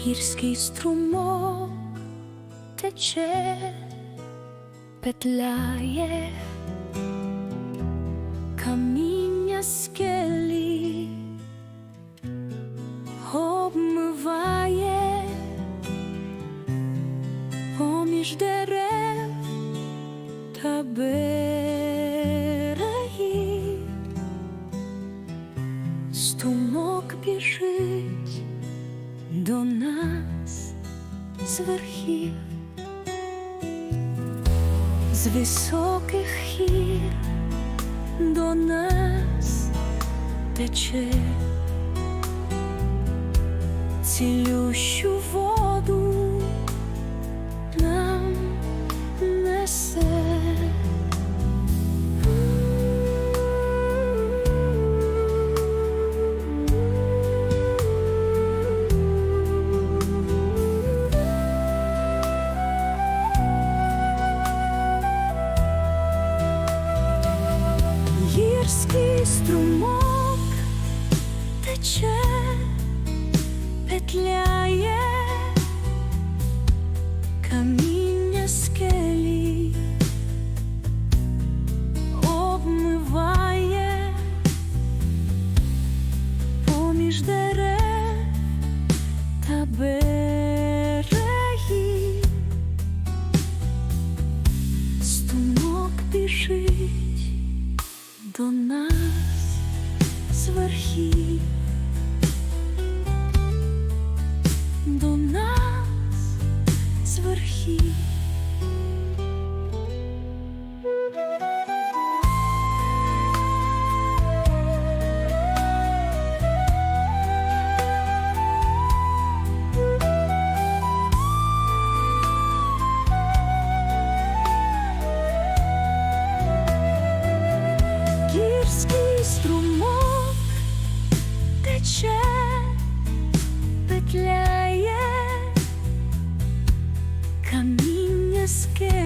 гірський струмок тече, петляє каміння скелі, обмиває поміж дерев та берегів. Струмок біжить до нас з верхів, з високих хір до нас тече цілющу воду струмок тече, петляє каміння скелі, обмиває поміж дерев та берегів. Струмок біжить до нас верхів, тече, петляє каміння скель.